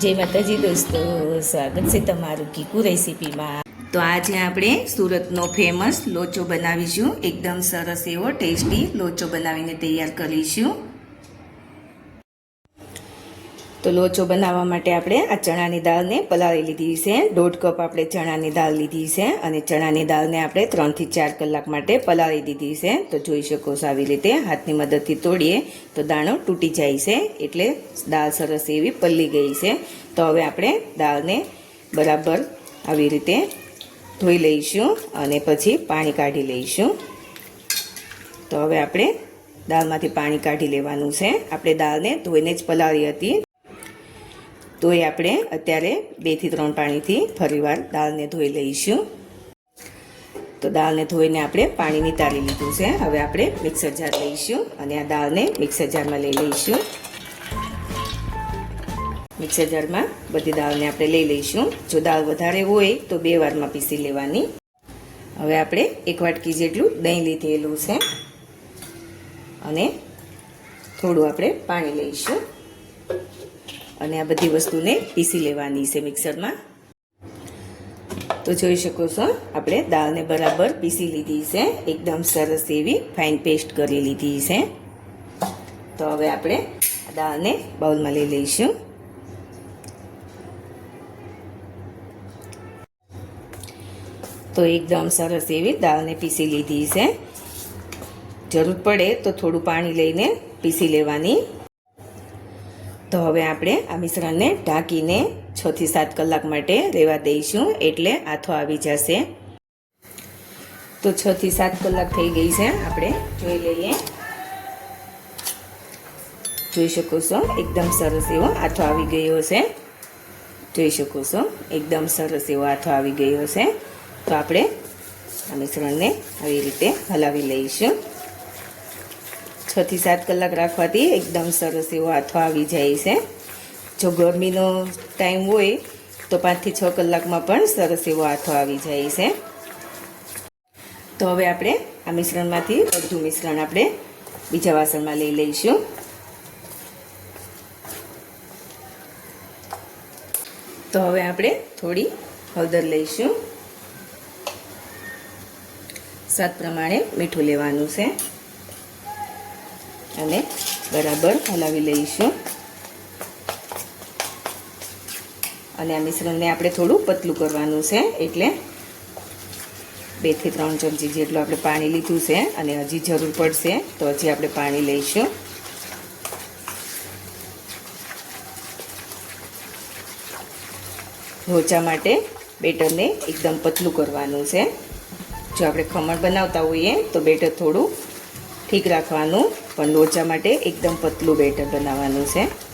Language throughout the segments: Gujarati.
જય માતાજી દોસ્તો, સ્વાગત છે તમારું કીકુ રેસીપીમાં. તો આજે આપણે સુરતનો ફેમસ લોચો બનાવીશું. એકદમ સરસ એવો ટેસ્ટી લોચો બનાવીને તૈયાર કરીશું. તો લોચો બનાવવા માટે આપણે આ ચણાની દાળને પલાળી લીધી છે. દોઢ કપ આપણે ચણાની દાળ લીધી છે અને ચણાની દાળને આપણે ત્રણથી ચાર કલાક માટે પલાળી દીધી છે. તો જોઈ શકો છો આવી રીતે હાથની મદદથી તોડીએ તો દાણો તૂટી જાય છે એટલે દાળ સરસ એવી પલ્લી ગઈ છે. તો હવે આપણે દાળને બરાબર આવી રીતે ધોઈ લઈશું અને પછી પાણી કાઢી લઈશું. તો હવે આપણે દાળમાંથી પાણી કાઢી લેવાનું છે. આપણે દાળને ધોઈને જ પલાળી હતી. તો એ આપણે અત્યારે બેથી ત્રણ પાણીથી ફરીવાર દાળને ધોઈ લઈશું. તો દાળને ધોઈને આપણે પાણી નિતારી લીધું છે. હવે આપણે મિક્સર જાર લઈશું અને આ દાળને મિક્સર જારમાં લઈ લઈશું. મિક્સર જારમાં બધી દાળને આપણે લઈ લઈશું. જો દાળ વધારે હોય તો બે વારમાં પીસી લેવાની. હવે આપણે એક વાટકી જેટલું દહીં લીધેલું છે. અને થોડું આપણે પાણી લઈશું. અને આ બધી વસ્તુને પીસી લેવાની છે મિક્સરમાં. તો જોઈ શકો છો, આપણે દાળને બરાબર પીસી લીધી છે. એકદમ સરસ એવી ફાઇન પેસ્ટ કરી લીધી છે. તો હવે આપણે દાળને બાઉલમાં લઈ લઈશું. તો એકદમ સરસ એવી દાળને પીસી લીધી છે. જરૂર પડે તો થોડું પાણી લઈને પીસી લેવાની. તો હવે આપણે આ મિશ્રણને ઢાંકીને છ થી સાત કલાક માટે રહેવા દઈશું એટલે આથો આવી જશે. તો છ થી સાત કલાક થઈ ગઈ છે. આપણે જોઈ લઈએ. જોઈ શકો છો? એકદમ સરસ એવો આથો આવી ગયો છે. જોઈ શકો છો? એકદમ સરસ એવો આથો આવી ગયો છે. તો આપણે આ મિશ્રણને આવી રીતે હલાવી લઈશું. છ થી સાત કલાક રાખવાથી એકદમ સરસ એવો આથો આવી જાય છે. જો ગરમીનો ટાઈમ હોય તો પાંચથી છ કલાકમાં પણ સરસ એવો આથો આવી જાય છે. તો હવે આપણે આ મિશ્રણમાંથી અડધું મિશ્રણ આપણે બીજા વાસણમાં લઈ લઈશું. તો હવે આપણે થોડી હળદર લઈશું. સ્વાદ પ્રમાણે મીઠું લેવાનું છે. અને બરાબર હલાવી લઈશું. અને આ મિશ્રણને આપણે થોડું પતલું કરવાનું છે, એટલે બેથી ત્રણ ચમચી જેટલું આપણે પાણી લીધું છે અને હજી જરૂર પડશે તો હજી આપણે પાણી લઈશું. ઢોચા માટે બેટરને એકદમ પતલું કરવાનું છે. જો આપણે ખમણ બનાવતા હોઈએ તો બેટર થોડું ઠીક રાખવાનું. પણ લોચા માટે એકદમ પતલું બેટર બનાવવાનું છે.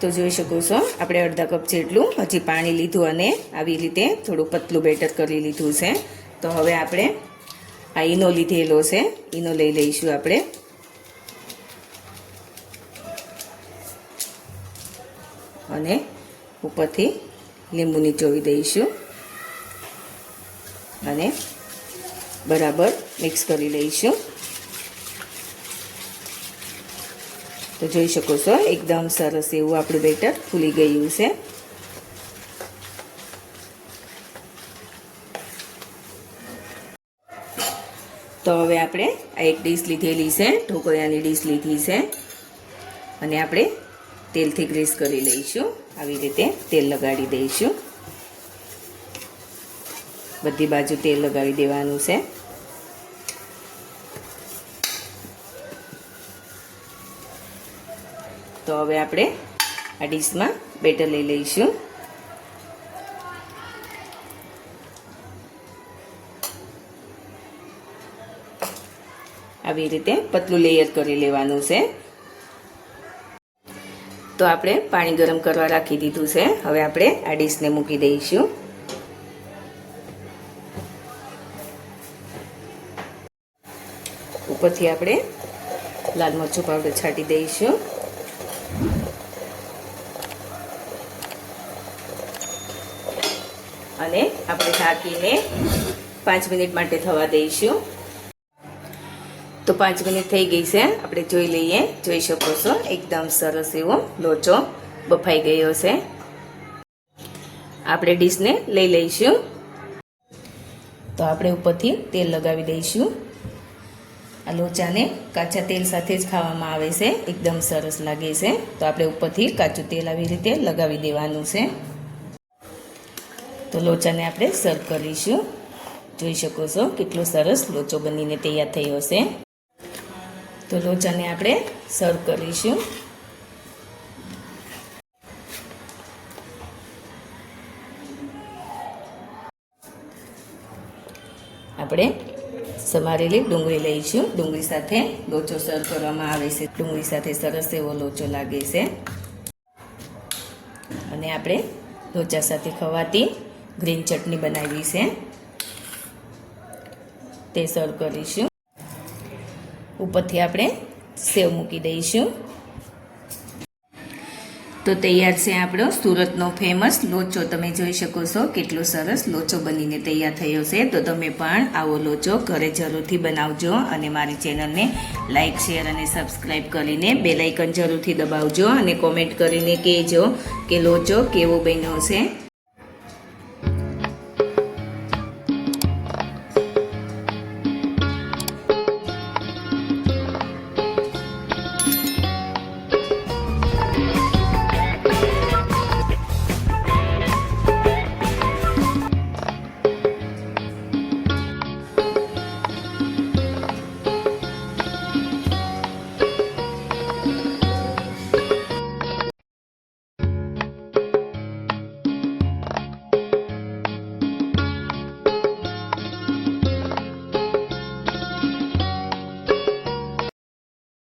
તો જોઈ શકો છો, આપણે અડધા કપ જેટલું હજી પાણી લીધું અને આવી રીતે થોડું પતલું બેટર કરી લીધું છે. તો હવે આપણે આ ઈનો લીધેલો છે. ઈનો લઈ લઈશું આપણે. અને ઉપરથી લીંબુ નીચોવી દઈશું. અને બરાબર મિક્સ કરી લઈશું. તો જોઈ શકો છો, એકદમ સરસ એવું આપણું બેટર ફૂલી ગયું છે. તો હવે આપણે આ એક ડીશ લીધેલી છે ઢોકળિયાની ડીશ લીધી છે. અને આપણે તેલથી ગ્રીસ કરી લઈશું. આવી રીતે તેલ લગાડી દઈશું. બધી બાજુ તેલ લગાવી દેવાનું છે. તો હવે આપણે આ ડીશમાં બેટર લઈ લઈશું. આવી રીતે પતલું લેયર કરી લેવાનું છે. તો આપણે પાણી ગરમ કરવા રાખી દીધું છે. હવે આપણે આ ડીશને મૂકી દઈશું. ઉપરથી આપણે લાલ મરચું પાવડર છાંટી દઈશું. અને આપણે ઢાંકીને પાંચ મિનિટ માટે થવા દઈશું. તો પાંચ મિનિટ થઈ ગઈ છે. આપણે જોઈ લઈએ. જોઈ શકો છો. એકદમ સરસ એવો લોચો બફાઈ ગયો છે. આપણે ડીશને લઈ લઈશું. તો આપણે ઉપરથી તેલ લગાવી દઈશું. આ લોચાને કાચા તેલ સાથે જ ખાવામાં આવે છે. એકદમ સરસ લાગે છે. તો આપણે ઉપરથી કાચું તેલ આવી રીતે લગાવી દેવાનું છે. તો લોચાને આપણે સર્વ કરીશું. જોઈ શકો છો કેટલો સરસ લોચો બનીને તૈયાર થયો છે. તો લોચાને આપણે સર્વ કરીશું. આપણે સમારેલી ડુંગળી લઈશું. ડુંગળી સાથે લોચો સર્વ કરવામાં આવે છે. ડુંગળી સાથે સરસ એવો લોચો લાગે છે. અને આપણે લોચા સાથે ખવાતી ગ્રીન ચટણી બનાવી છે. તે સર્વ કરીશું. ઉપરથી આપણે સેવ મૂકી દઈશું. તો તૈયાર છે આપણો સુરતનો ફેમસ લોચો. તમે જોઈ શકો છો કેટલો સરસ લોચો બનીને તૈયાર થયો છે. તો તમે પણ આવો લોચો ઘરે જરૂરથી બનાવજો અને મારી ચેનલને લાઇક શેર અને સબસ્ક્રાઈબ કરીને બેલાઇકન જરૂરથી દબાવજો અને કોમેન્ટ કરીને કહેજો કે લોચો કેવો બન્યો છે.